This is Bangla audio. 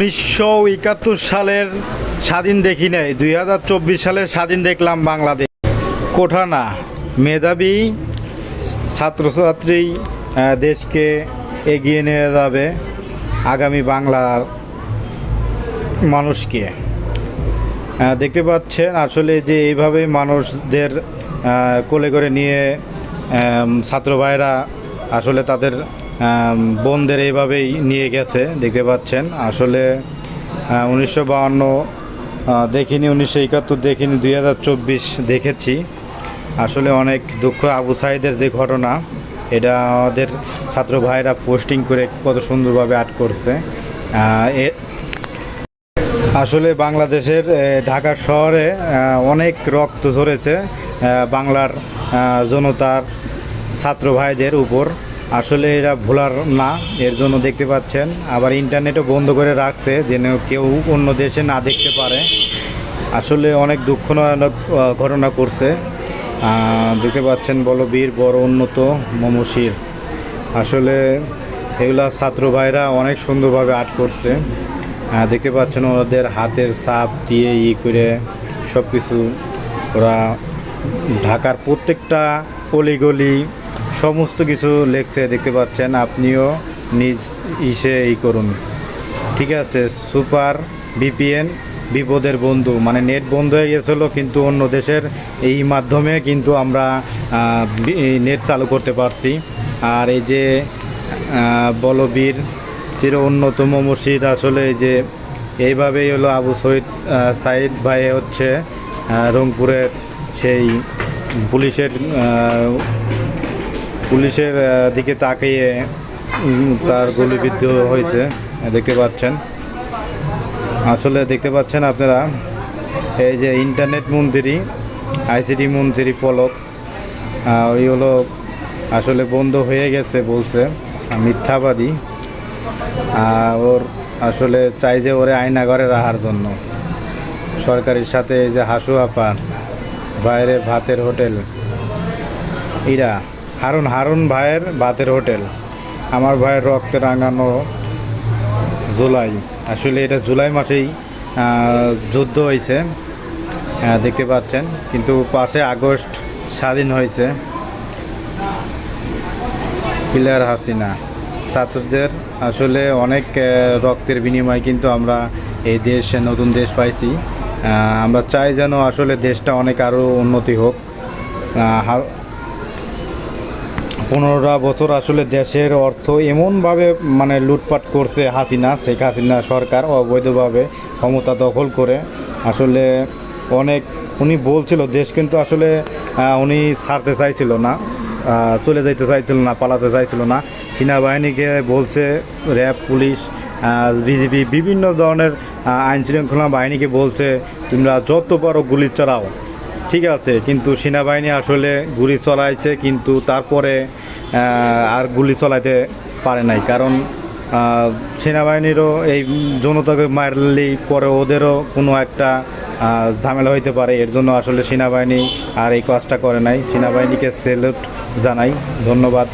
উনিশশো একাত্তর সালের স্বাধীন দেখি নাই। দুই হাজার চব্বিশ সালের স্বাধীন দেখলাম বাংলাদেশ। কোঠা না মেধাবী ছাত্রছাত্রী দেশকে এগিয়ে নিয়ে যাবে আগামী বাংলার মানুষকে। দেখতে পাচ্ছেন আসলে যে এইভাবে মানুষদের কোলে করে নিয়ে ছাত্র ভাইরা আসলে তাদের বোনদের এইভাবেই নিয়ে গেছে দেখতে পাচ্ছেন। আসলে উনিশশো বাহান্ন দেখিনি উনিশশো একাত্তর দেখিনি দুই হাজার চব্বিশ দেখেছি। আসলে অনেক দুঃখ আবু সাইদের যে ঘটনা এটা আমাদের ছাত্র ভাইরা পোস্টিং করে কত সুন্দরভাবে আট করছে। আসলে বাংলাদেশের ঢাকার শহরে অনেক রক্ত আহ, বাংলার জনতার ছাত্র ভাইদের উপর। আসলে এরা ভোলার না, এর জন্য দেখতে পাচ্ছেন। আবার ইন্টারনেটও বন্ধ করে রাখছে, যেন কেউ অন্য দেশে না দেখতে পারে। আসলে অনেক দুঃখজনক ঘটনা করছে দেখতে পাচ্ছেন বলো বীর বড় উন্নত মমশির আসলে এগুলা ছাত্র ভাইরা অনেক সুন্দরভাবে আর্ট করছে। দেখতে পাচ্ছেন ওদের হাতের সাপ দিয়ে ই করে সব কিছু ওরা ঢাকার প্রত্যেকটা অলিগলি সমস্ত কিছু লেখছে, দেখতে পাচ্ছেন, আপনিও নিজ ইসে ই করুন। ঠিক আছে, সুপার বিপিএন বিপদের বন্ধু মানে নেট বন্ধ হয়ে গেছিল, কিন্তু অন্য দেশের এই মাধ্যমে কিন্তু আমরা এই নেট চালু করতে পারছি। আর এই যে বলবীর চির অন্যতম মসজিদ আসলে এই যে, এইভাবেই হলো আবু সৈদ সাইদ ভাই হচ্ছে রংপুরের সেই পুলিশের পুলিশের দিকে তাকিয়ে তার গুলিবিদ্ধ হয়েছে, দেখতে পাচ্ছেন। আসলে দেখতে পাচ্ছেন আপনারা, এই যে ইন্টারনেট মন্ত্রী আইসিটি মন্ত্রী পলক ওই হলো আসলে বন্ধ হয়ে গেছে বলছে, মিথ্যাবাদী। ওর আসলে চাই যে ওরে আয়নাঘরে রাখার জন্য। সরকারের সাথে এই যে হাসু আপার বাইরে ভাতের হোটেল, ইরা। হারুন হারুন ভাইয়ের ভাতের হোটেল। আমার ভাইয়ের রক্তে রাঙানো জুলাই। আসলে এটা জুলাই মাসেই যুদ্ধ হয়েছে দেখতে পাচ্ছেন। কিন্তু পাশে আগস্ট স্বাধীন হয়েছে কিলার হাসিনা। ছাত্রদের আসলে অনেক রক্তের বিনিময়ে কিন্তু আমরা এই দেশ, নতুন দেশ পাইছি। আমরা চাই যেন আসলে দেশটা অনেক আরও উন্নতি হোক। পনেরোটা বছর আসলে দেশের অর্থ এমনভাবে মানে লুটপাট করছে হাসিনা, শেখ হাসিনা সরকার অবৈধভাবে ক্ষমতা দখল করে। আসলে অনেক, উনি বলছিল, দেশ কিন্তু আসলে উনি ছাড়তে চাইছিল না চলে যেতে চাইছিল না, পালাতে চাইছিল না। সেনাবাহিনীকে বলছে, র্যাব, পুলিশ বিজেপি বিভিন্ন ধরনের আইন শৃঙ্খলা বাহিনীকে বলছে, তোমরা যত পারো গুলি চালাও। ঠিক আছে, কিন্তু সেনাবাহিনী আসলে গুলি চলাইছে, কিন্তু তারপরে আর গুলি চলাইতে পারে নাই। কারণ সেনাবাহিনীরও এই জনতাকে মারলেই পরে ওদেরও কোনো একটা ঝামেলা হইতে পারে। এর জন্য আসলে সেনাবাহিনী আর এই কাজটা করে নাই। সেনাবাহিনীকে সেলুট জানাই। ধন্যবাদ।